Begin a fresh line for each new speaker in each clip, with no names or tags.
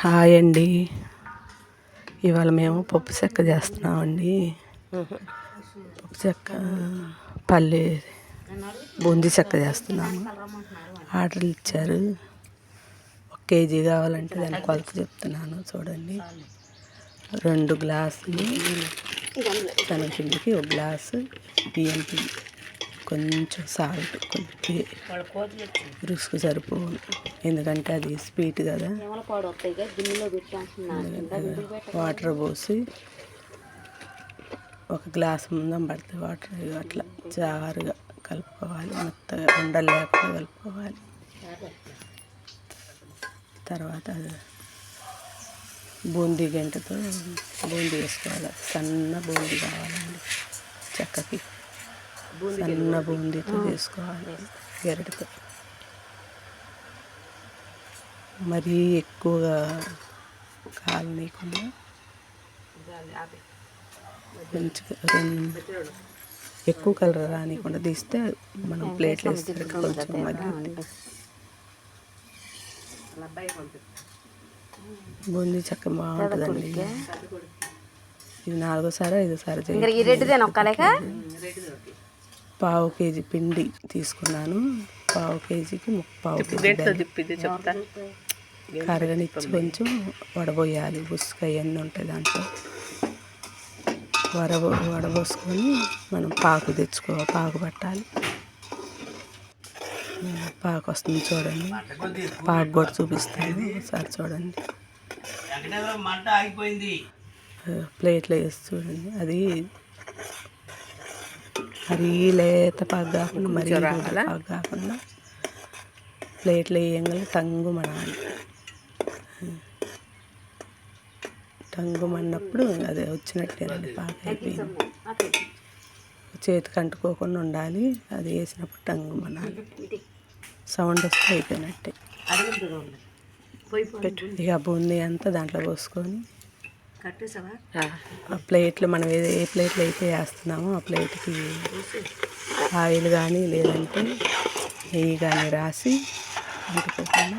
Hi అండి. ఇవాళ మేము పప్పు చెక్క చేస్తున్నామండి. పప్పు చెక్క పల్లి బూందీ చెక్క చేస్తున్నాము. ఆర్డర్లు ఇచ్చారు. ఒక కేజీ కావాలంటే దాని కొలత చెప్తున్నాను చూడండి. రెండు గ్లాసులు శనగపిండికి ఒక గ్లాసు బియ్యం పిండి. కొంచెం సాల్ట్ కొద్ది రుసుకు సరిపోవు ఎందుకంటే అది స్వీట్ కదా. వాటర్ పోసి ఒక గ్లాస్ ముందం పడితే వాటర్ అట్లా జారుగా కలుపుకోవాలి. మెత్తగా ఉండలు లేకుండా కలుపుకోవాలి. తర్వాత అది బూందీ గంటతో బూందీ వేసుకోవాలి. సన్న బూందీ కావాలండి. చెక్కకి. సన్న బూందీతో చేసుకోవాలి గెరటితో. మరీ ఎక్కువగా కాలనీయకుండా రెండు ఎక్కువ కలర్ రానియకుండా తీస్తే మనం ప్లేట్లు వేస్తే కొంచెం మగ్గి బూందీ చెక్క బాగుంటుందండి. ఇది నాలుగోసారి ఐదోసారి
ఈ రెడ్డిదేనా ఒక్కలేక
పావు కేజీ పిండి తీసుకున్నాను. పావు కేజీకి ముప్పావు కేజీ. కరగనిచ్చి కొంచెం వడబోయాలి. ఉసుక అవన్నీ ఉంటాయి దాంట్లో. వడబో వడబోసుకొని మనం పాకు తెచ్చుకో పాకు పట్టాలి. పాకు వస్తుంది చూడండి. పాకు కూడా చూపిస్తాను ఒకసారి చూడండి. ప్లేట్లో వేసి చూడండి. అది మరీ లేత పాకు కాకుండా మరీ పాకు కాకుండా ప్లేట్లో వేయంగానే టంగు మనాలి. టంగు మన్నప్పుడు అదే వచ్చినట్టేనండి పాకు అయిపోయింది. చేతికి అంటుకోకుండా ఉండాలి అది వేసినప్పుడు టంగు మనాలి. సౌండ్ వస్తే అయిపోయినట్టే. పెట్టు ఇక బూందీ అంతా దాంట్లో పోసుకొని ఆ ప్లేట్లు మనం ఏ ఏ ప్లేట్లు అయితే వేస్తున్నామో ఆ ప్లేట్కి ఆయిల్ కానీ లేదంటే నెయ్యి కానీ రాసి అంటుకోకుండా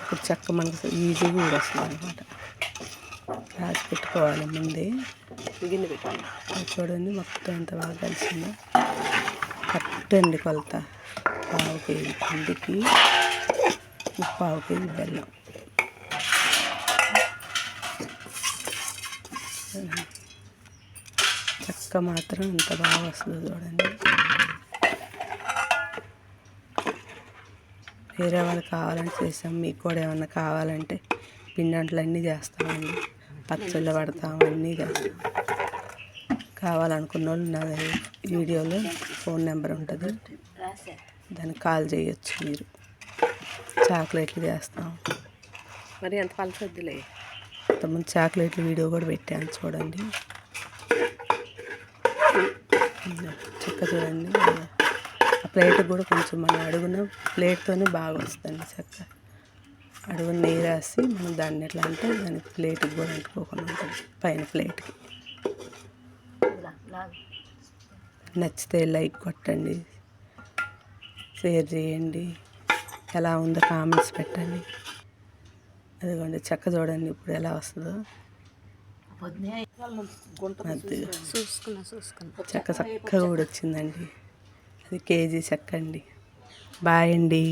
ఇప్పుడు చెక్క మనకు ఈజీగా కూడా వస్తుంది అనమాట రాసి పెట్టుకోవాలి ముందే. గిన్నె పెట్టాలి చూడండి మొత్తం ఎంత బాగా కలిసిందో. కరెక్ట్ అండి కొలత. పావు కేజీ పిండికి పావు కేజీ బెల్లం. చెక్క మాత్రం ఎంత బాగా వస్తుందో చూడండి. వేరే వాళ్ళు కావాలంటే చేసాం మీకు కూడా ఏమన్నా కావాలంటే పిండంట్లు అన్నీ చేస్తామండి. పచ్చళ్ళు పడతాం అన్నీ చేస్తాం. కావాలనుకున్న వాళ్ళు నా వీడియోలో ఫోన్ నెంబర్ ఉంటుంది. దానికి కాల్ చేయొచ్చు మీరు. చాక్లెట్లు చేస్తాం.
మరి ఎంత పలసొద్దులే?
కొంతమంది చాక్లెట్లు వీడియో కూడా పెట్టాను చూడండి. చెక్క చూడండి. ఆ ప్లేట్ కూడా కొంచెం మనం అడుగున ప్లేట్తోనే బాగా వస్తుంది చెక్క. అడుగు నెయ్యి రాసి మనం దాన్ని ఎట్లా అంటే దాని ప్లేట్కి కూడా అంటుకోకుండా ఉంటుంది పైన ప్లేట్కి నచ్చితే లైక్ కొట్టండి షేర్ చేయండి. ఎలా ఉందో కామెంట్స్ పెట్టండి. అదిగోండి చెక్క చూడండి ఇప్పుడు ఎలా వస్తుందో. చెక్క చక్కగా కూడా వచ్చిందండి అది కేజీ చెక్క అండి. బాయ్ అండి.